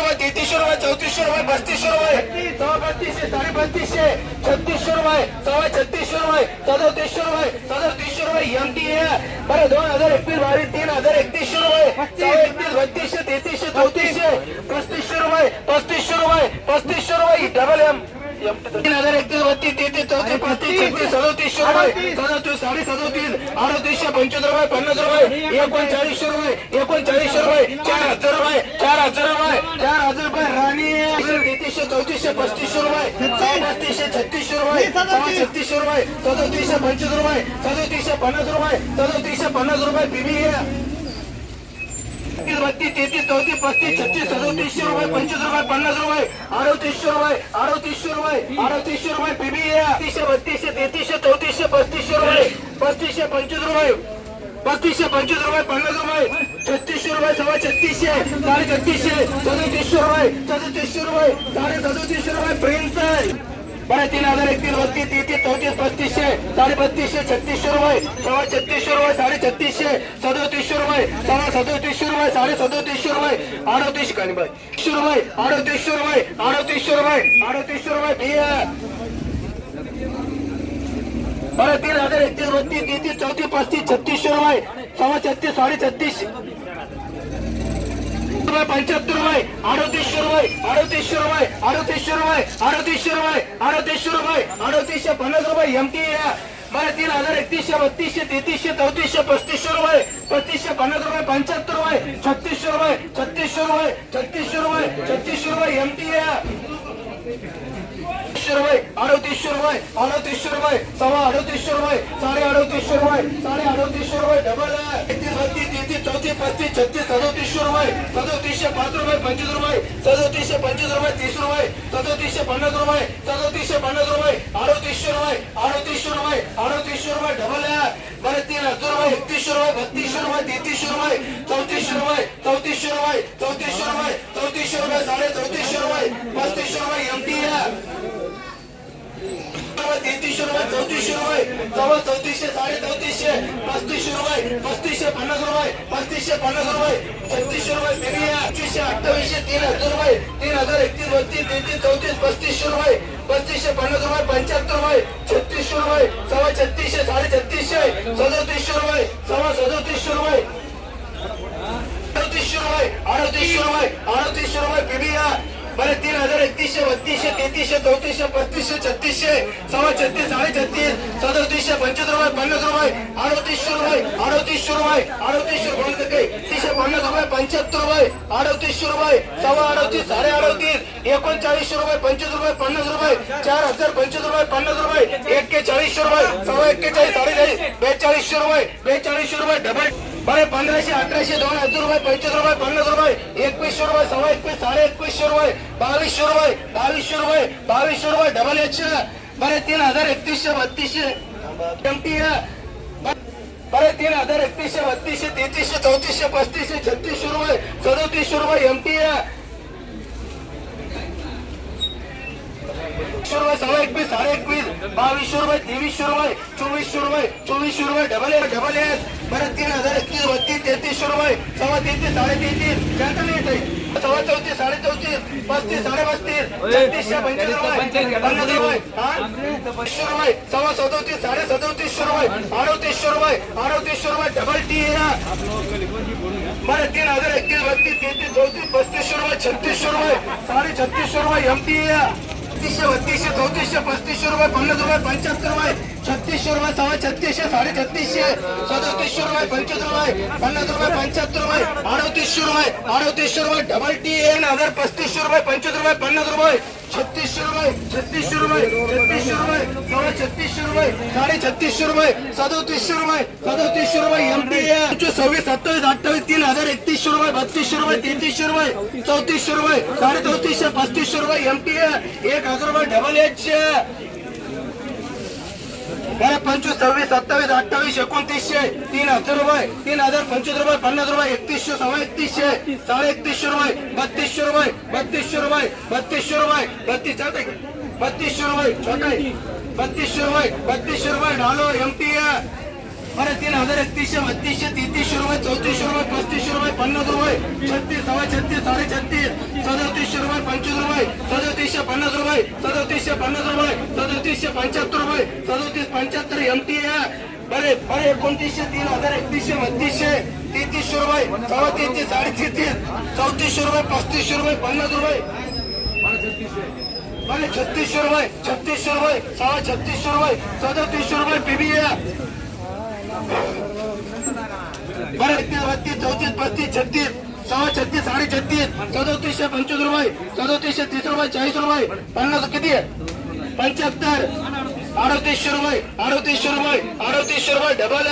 रुपये तेहतीसशे रुपये चौतीसशे रुपये पस्तीसशे रुपये. सव्वा बत्तीसशे साडे बत्तीसशे छत्तीसशे रुपये सव्वा छत्तीसशे रुपये सदतीसशे रुपये सदतीसशे रुपये एम टी ए बरं दोन हजार एकवीस बावीस तीन हजार एकतीसशे रुपये एकतीस बत्तीसशे तेहतीसशे चौतीसशे पस्तीसशे रुपये पस्तीसशे रुपये पस्तीसशे रुपये डबल एम तीन हजार एक बत्तीस तेहतीस चौतीस पस्तीस छत्तीस. सदोतीसशे रुपये सदोतीस साडे सदोतीस अडतीसशे पंचवीस रुपये पन्नास रुपये एकोणचाळीसशे रुपये एकोणचाळीसशे रुपये चार हजार रुपये चार हजार रुपये चार हजार रुपये राणी. तेहतीसशे चौतीसशे पस्तीसशे रुपये पस्तीसशे छत्तीसशे रुपये छत्तीसशे रुपये सदोतीसशे पंचवीस रुपये सदोतीसशे पन्नास रुपये सदोतीसशे पन्नास रुपये बीबी तीस बत्तीस तेहतीस चौतीस पस्तीस छत्तीस सदतीसशे रुपये पंचवीस रुपये पन्नास रुपये अडतीसशे रुपये अडतीसशे रुपये अडतीसशे रुपये पीबी तीसशे बत्तीसशे तेहतीसशे चौतीसशे पस्तीसशे रुपये पस्तीसशे पंचवीस रुपये पस्तीसशे पंचवीस रुपये पन्नास रुपये छत्तीसशे रुपये सव्वा छत्तीसशे साडे छत्तीसशे सदतीसशे रुपये सदतीसशे रुपये साडे सदतीसशे रुपये प्रिन्स बरं तीन हजार एकतीस बत्तीस तेहतीस चौतीस पस्तीसशे साडे बत्तीसशे छत्तीसशे रुपये. सव्वा छत्तीसशे रुपये साडे छत्तीसशे सदोतीसशे रुपये सव्वा सदोतीसशे रुपये साडे सदोतीसशे रुपये अडतीसशे कानीबाई तीसशे रुपये अडतीसशे रुपये अडतीसशे रुपये अडतीसशे रुपये बिया. बरं तीन हजार एकतीस बत्तीस तेहतीस चौतीस पस्तीस छत्तीसशे रुपये सव्वा छत्तीस साडे छत्तीस रुपये पंच्याहत्तर रुपये अडतीसशे रुपये अडतीसशे रुपये अडतीसशे रुपये अडतीसशे रुपये अडतीसशे रुपये अडतीसशे पन्नास रुपये एमटी मला तीन हजार एकतीसशे बत्तीसशे तेहतीसशे चौतीसशे पस्तीसशे रुपये पस्तीसशे पन्नास रुपये पंच्याहत्तर रुपये छत्तीसशे रुपये छत्तीसशे रुपये छत्तीसशे रुपये छत्तीसशे रुपये एमटी रुपये अडतीसशे रुपये अडतीसशे रुपये सव्वा अडतीसशे रुपये साडे अडतीसशे रुपये साडे अडतीसशे रुपये डबल तेहतीस पस्तीस छत्तीस सदोतीसशे रुपये सदोतीसशे पाच रुपये पंचवीस रुपये सदोतीसशे पंचवीस रुपये तीस रुपये सदोतीसशे पन्नास रुपये सदोतीसशे पन्नास रुपये अडोतीसशे रुपये अडोतीसशे रुपये अडोतीसशे रुपये डबल बरं तीन हजार रुपये एकतीसशे रुपये बत्तीसशे रुपये तेहतीसशे रुपये चौतीसशे रुपये चौतीसशे रुपये चौतीसशे रुपये चौतीसशे रुपये साडे चौतीसशे रुपये पस्तीसशे रुपये एमटी तेहतीसशे रुपये चौतीसशे रुपये. जवळ चौतीसशे साडे चौतीसशे पस्तीसशे रुपये पस्तीसशे पन्नास रुपये पस्तीसशे पन्नास रुपये छत्तीसशे रुपये तेवीस एकवीसशे अठ्ठावीसशे तीन हजार रुपये तीन हजार एकतीस बत्तीस तेहतीस चौतीस पस्तीसशे रुपये पस्तीसशे पन्नास रुपये पंच्याहत्तर रुपये छत्तीसशे रुपये सव्वा छत्तीसशे साडे छत्तीसशे सदोतीसशे रुपये सव्वा सदोतीसशे रुपये अडतीसशे रुपये अडतीसशे रुपये अडतीसशे रुपये पीबीया बरं तीन हजार एकतीसशे बत्तीसशे तेहतीसशे चौतीसशे पस्तीसशे छत्तीसशे सव्वा छत्तीस साडे छत्तीस सदतीसशे पंचवीस रुपये पन्नास रुपये अडतीसशे रुपये अडतीसशे रुपये अडतीसशे रुपये तीसशे पन्नास रुपये पंच्याहत्तर रुपये अडतीसशे रुपये सव्वा अडतीस साडे अडतीस एकोणचाळीसशे रुपये पंचवीस रुपये पन्नास रुपये चार हजार पंचवीस रुपये पन्नास रुपये एक्केचाळीसशे रुपये सव्वा एक्केचाळीस साडेचाळीस बेचाळीसशे रुपये बेचाळीसशे रुपये डबल बरे पंधराशे अठराशे दोन हजार रुपये पंचवीस रुपये पन्नास रुपये एकवीसशे रुपये सव्वा एकवीस साडे एकवीसशे रुपये बावीसशे रुपये बावीसशे रुपये बावीसशे रुपये डबल एच बरे तीन हजार एकतीसशे बत्तीसशे एमटी बरे तीन हजार एकतीसशे बत्तीसशे तेहतीसशे चौतीसशे पस्तीसशे छत्तीसशे रुपये सदोतीसशे रुपये एमटी रुपये सव्वा एकवीस साडे एकवीस बावीसशे रुपये तेवीसशे रुपये चोवीसशे रुपये चोवीसशे रुपये डबल एस डबल एस बरं तीन हजार एकतीस बत्तीस तेहतीसशे रुपये सव्वा तेहतीस साडे तेहतीस. येत सव्वा चौतीस साडे चौतीस पस्तीस साडे पस्तीस छत्तीसशे पंचवीस पन्नास रुपये रुपये सव्वा सदोतीस साडे सदोतीसशे रुपये अडतीसशे रुपये अडतीसशे रुपये डबल टी बरं तीन हजार एकतीस बत्तीस तेहतीस चौतीस पस्तीसशे रुपये छत्तीसशे रुपये साडे छत्तीसशे रुपये एम टी छत्तीसशे बत्तीसशे चौतीसशे पस्तीसशे रुपये पन्नास रुपये पंच्याहत्तर रुपये छत्तीसशे रुपये सव्वा छत्तीसशे साडे छत्तीसशे सदतीसशे रुपये पंचवीस रुपये पन्नास रुपये पंच्याहत्तर रुपये अडतीसशे रुपये अडतीसशे रुपये डबल टी एन हजार पस्तीसशे रुपये पंचवीस रुपये पन्नास रुपये छत्तीसशे रुपये छत्तीसशे रुपये छत्तीसशे रुपये सव्वा छत्तीसशे रुपये साडे छत्तीसशे रुपये सदतीसशे रुपये सदतीसशे रुपये एम टी सव्वीस सत्तावीस अठ्ठावीस तीन हजार एकतीसशे रुपये बत्तीसशे रुपये तेहतीसशे रुपये चौतीसशे रुपये साडे चौतीसशे पस्तीसशे रुपये एम एक हजार रुपये डबल एच पंचवीस सव्वीस सत्तावीस अठ्ठावीस एकोणतीसशे तीन हजार रुपये तीन हजार पंचवीस रुपये पन्नास रुपये एकतीसशे सव्वा एकतीसशे साडे एकतीसशे रुपये बत्तीसशे रुपये बत्तीसशे रुपये बत्तीसशे रुपये बत्तीस बत्तीसशे रुपये बत्तीसशे रुपये बत्तीसशे रुपये ढालो एम बरं तीन हजार एकतीसशे बत्तीसशे तेहतीसशे रुपये चौतीसशे रुपये पस्तीसशे रुपये पन्नास रुपये छत्तीस सव्वा छत्तीस साडे छत्तीस सदतीसशे रुपये पंचवीस रुपये सदतीसशे पन्नास रुपये सदतीसशे पन्नास रुपये सदतीसशे पंच्याहत्तर रुपये सदतीस पंच्याहत्तर एम टी बरे बरे एकोणतीसशे तीन हजार एकतीसशे बत्तीसशे तेहतीसशे रुपये सव्वा तेहतीस साडे छत्तीस चौतीसशे रुपये पस्तीसशे रुपये पन्नास रुपये. बरे छत्तीसशे रुपये छत्तीसशे रुपये सव्वा छत्तीसशे रुपये सदतीसशे रुपये पीबीए बरं एकतीस बत्तीस चौतीस पस्तीस छत्तीस सव्वा छत्तीस साडे छत्तीस सदोतीसशे पंचवीस रुपये सदोतीसशे तीस रुपये चाळीस रुपये पन्नास किती आहे? पंच्याहत्तर अडतीसशे रुपये अडतीसशे रुपये अडतीसशे रुपये डबल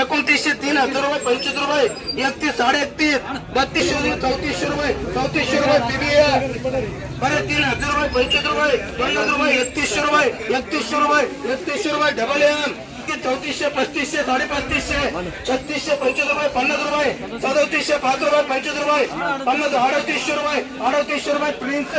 एकोणतीसशे तीन हजार रुपये पंचवीस रुपये एकतीस साडे एकतीस बत्तीसशे रुपये चौतीसशे रुपये चौतीसशे रुपये पीबीए बरं तीन हजार रुपये पंचवीस रुपये पन्नास रुपये एकतीसशे रुपये एकतीसशे रुपये एकतीसशे रुपये डबल एम चौतीसशे पस्तीसशे साडे पस्तीसशे छत्तीसशे पंचवीस रुपये पन्नास रुपये सदोतीसशे पाच रुपये पंचवीस रुपये पन्नास अडतीसशे रुपये अडतीसशे रुपये प्रिन्स